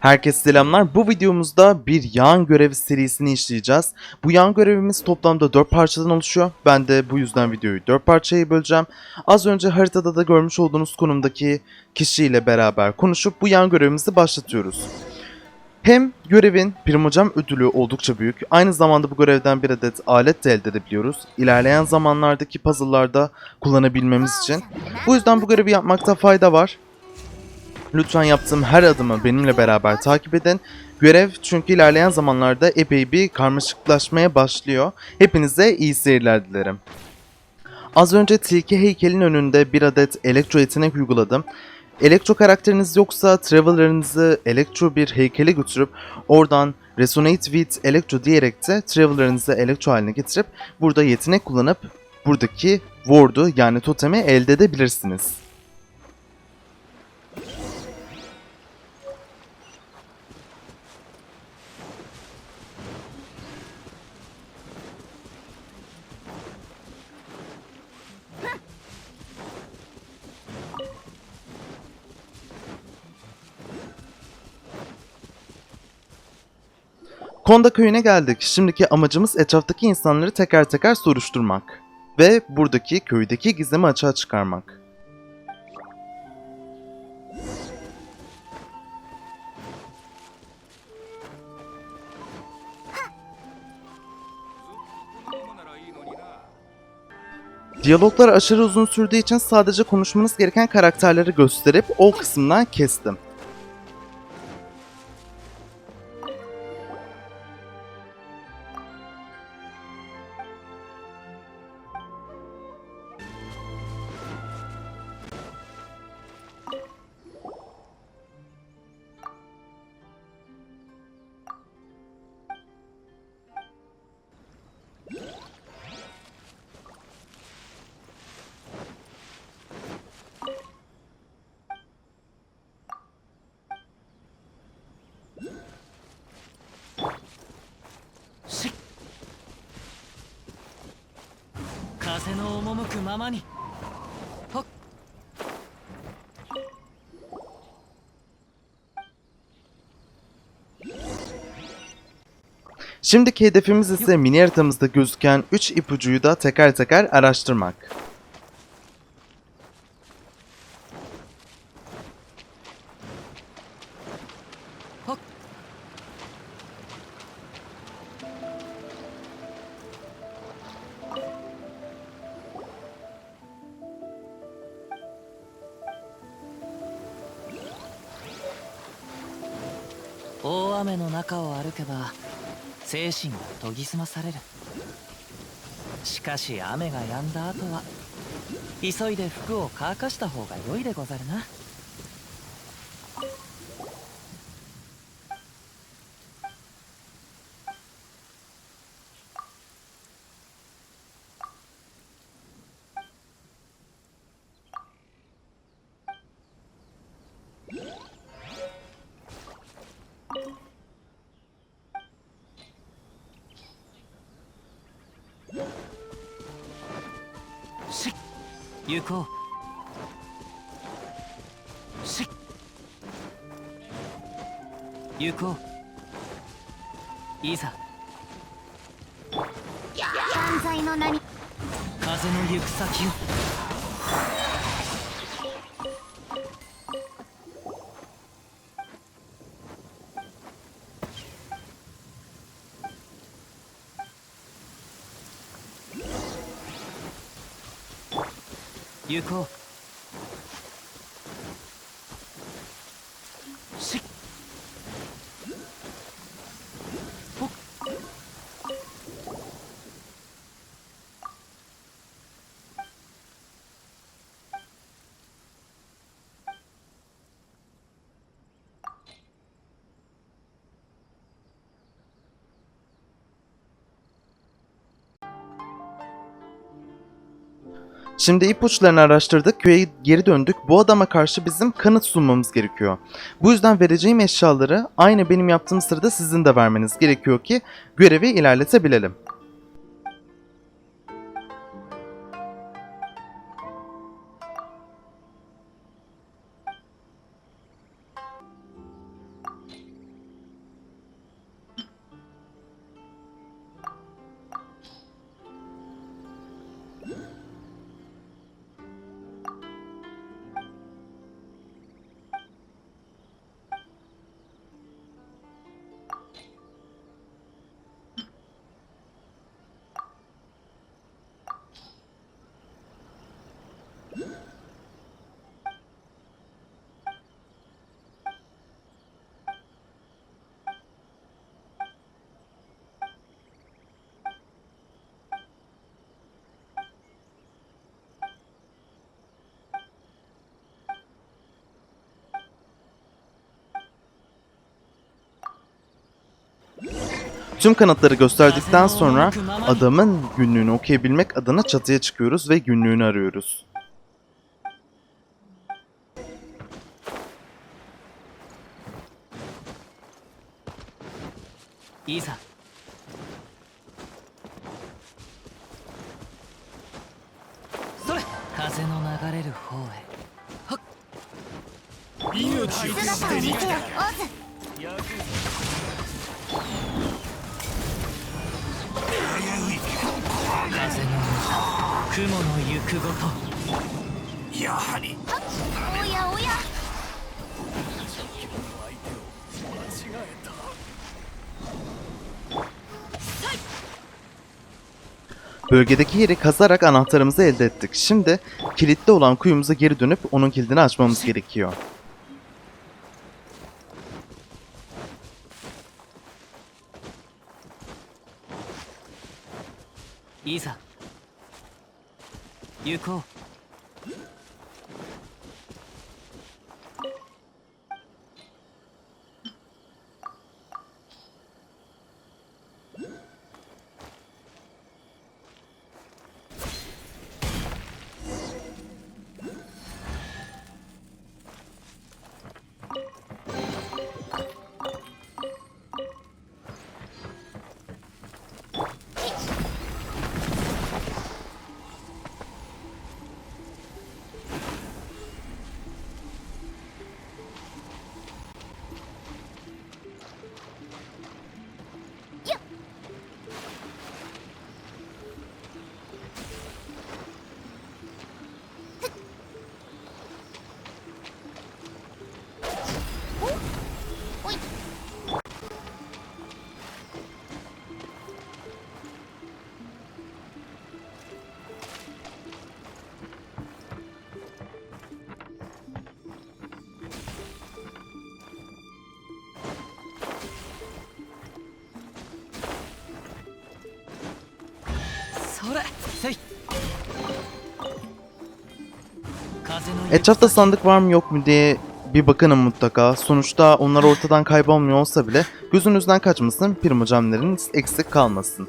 Herkese selamlar. Bu videomuzda bir yağan görevi serisini işleyeceğiz. Bu yağan görevimiz toplamda 4 parçadan oluşuyor. Ben de bu yüzden videoyu 4 parçaya böleceğim. Az önce haritada da görmüş olduğunuz konumdaki kişiyle beraber konuşup bu yağan görevimizi başlatıyoruz. Hem görevin primocam ödülü oldukça büyük. Aynı zamanda bu görevden bir adet alet de elde edebiliyoruz. İlerleyen zamanlardaki puzzle'larda kullanabilmemiz için. Bu yüzden bu görevi yapmakta fayda var. Lütfen yaptığım her adımı benimle beraber takip edin. Görev çünkü ilerleyen zamanlarda epey bir karmaşıklaşmaya başlıyor. Hepinize iyi seyirler dilerim. Az önce tilki heykelin önünde bir adet elektro yetenek uyguladım. Elektro karakteriniz yoksa Traveler'ınızı elektro bir heykele götürüp oradan Resonate with Electro diyerek de Traveler'ınızı elektro haline getirip burada yetenek kullanıp buradaki ward'u yani totemi elde edebilirsiniz. Konda köyüne geldik. Şimdiki amacımız etraftaki insanları teker teker soruşturmak. Ve buradaki köydeki gizemi açığa çıkarmak. Diyaloglar aşırı uzun sürdüğü için sadece konuşmanız gereken karakterleri gösterip o kısımdan kestim.「風の赴くままに」はっ Şimdiki hedefimiz ise mini haritamızda gözüken 3 ipucuyu da teker teker araştırmak. 大雨の中を歩けば精神が研ぎ澄まされる。しかし雨が止んだ後は急いで服を乾かした方が良いでござるな。行こう。し行こう。いざ。犯罪の名に風の行く先を行こう。Şimdi ipuçlarını araştırdık, köye geri döndük. Bu adama karşı bizim kanıt sunmamız gerekiyor. Bu yüzden vereceğim eşyaları aynı benim yaptığım sırada sizin de vermeniz gerekiyor ki görevi ilerletebilelim. Tüm kanıtları gösterdikten sonra adamın günlüğünü okuyabilmek adına çatıya çıkıyoruz ve günlüğünü arıyoruz. い風の流れる方へ姿を見せよオズ風の雲の行くごとおやおや Bölgedeki yeri kazarak anahtarımızı elde ettik. Şimdi kilitli olan kuyumuza geri dönüp onun kilidini açmamız gerekiyor. いざ。行こう。Etrafta sandık var mı yok mu diye bir bakının mutlaka. Sonuçta onlar ortadan kaybolmuyor olsa bile gözünüzden kaçmasın, primocemleriniz eksik kalmasın.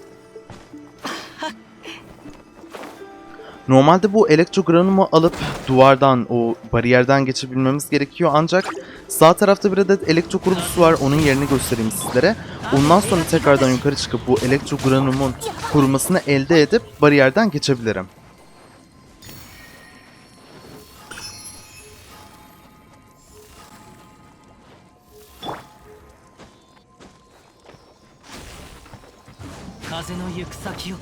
Normalde bu elektrogranumu alıp duvardan, o bariyerden geçebilmemiz gerekiyor ancak sağ tarafta bir adet elektro kurucusu var. Onun yerini göstereyim sizlere. Ondan sonra tekrardan yukarı çıkıp bu elektrogranumun kurumasını elde edip bariyerden geçebilirim. Kaze no yukusaki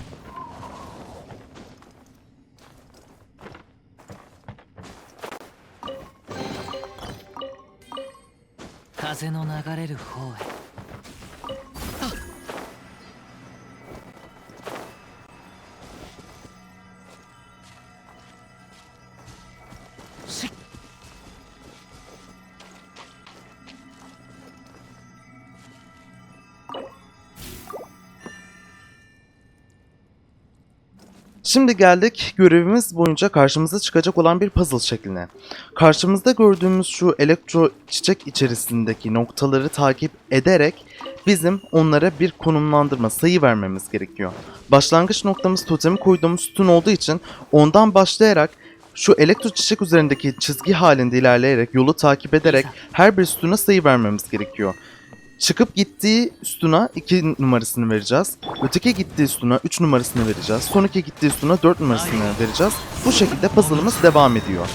風の流れる方へ。Şimdi geldik görevimiz boyunca karşımıza çıkacak olan bir puzzle şekline. Karşımızda gördüğümüz şu elektro çiçek içerisindeki noktaları takip ederek bizim onlara bir konumlandırma sayı vermemiz gerekiyor. Başlangıç noktamız totemi koyduğumuz sütun olduğu için ondan başlayarak şu elektro çiçek üzerindeki çizgi halinde ilerleyerek yolu takip ederek her bir sütuna sayı vermemiz gerekiyor. Çıkıp gittiği sütuna 2 numarasını vereceğiz. Öteki gittiği sütuna 3 numarasını vereceğiz. Sonraki gittiği sütuna 4 numarasını vereceğiz. Bu şekilde puzzle'ımız devam ediyor.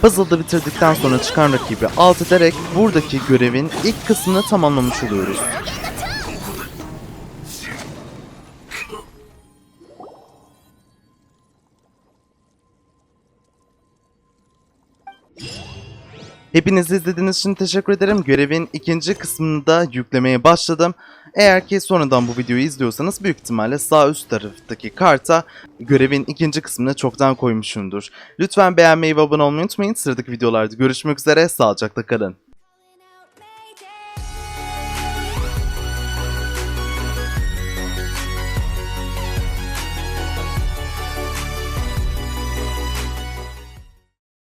Puzzle'da bitirdikten sonra çıkan rakibi alt ederek buradaki görevin ilk kısmını tamamlamış oluyoruz. Hepiniz izlediğiniz için teşekkür ederim. Görevin ikinci kısmını da yüklemeye başladım. Eğer ki sonradan bu videoyu izliyorsanız büyük ihtimalle sağ üst taraftaki karta görevin ikinci kısmını çoktan koymuşumdur. Lütfen beğenmeyi ve abone olmayı unutmayın. Sıradaki videolarda görüşmek üzere. Sağlıcakla kalın.